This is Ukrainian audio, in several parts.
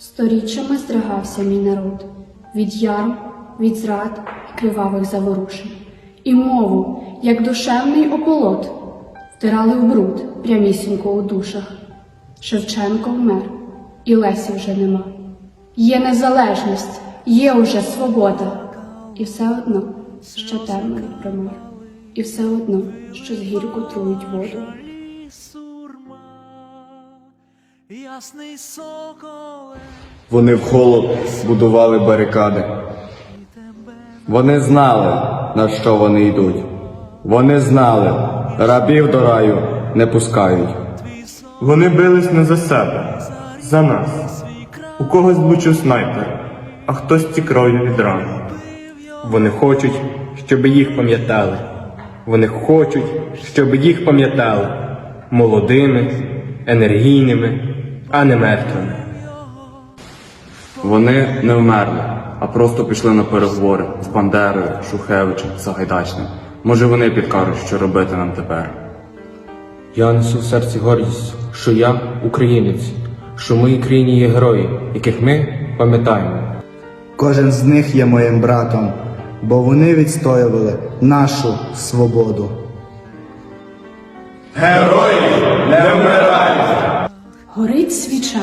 Сторіччями здригався мій народ від ярм, від зрад і кривавих заворушень, і мову, як душевний ополот, втирали в бруд прямісінько у душах. Шевченко вмер, і Лесі вже нема. Є незалежність, є уже свобода, і все одно, що термін від промов, і все одно, що з гірку трують воду. ясний соколе, Вони в холод будували барикади. Вони знали, на що вони йдуть. Вони знали, рабів до раю не пускають. Вони бились не за себе, за нас. У когось влучив снайпер, а хтось ці кров'ю від ран. Вони хочуть, щоб їх пам'ятали. Вони хочуть, щоб їх пам'ятали молодими, енергійними, а не мертвими. Вони не вмерли, а просто пішли на переговори з Бандерою, Шухевичем, Сагайдачним. Може, вони підкажуть, що робити нам тепер. Я несу в серці гордість, що я українець, що в моїй країні є герої, яких ми пам'ятаємо. Кожен з них є моїм братом, бо вони відстоювали нашу свободу. Герої не вмирають! Горить свіча,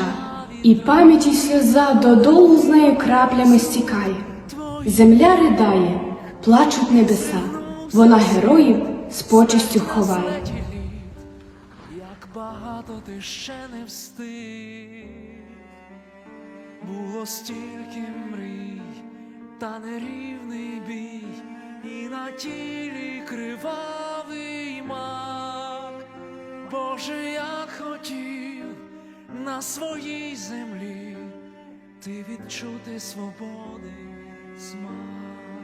і пам'ять і сльоза додолу з нею краплями стікає. Земля ридає, плачуть небеса, вона героїв з почестю ховає. як багато ти ще не встиг. Було стільки мрій, та нерівний бій, і на тілі кривавий на своїй землі ти відчути свободи смак.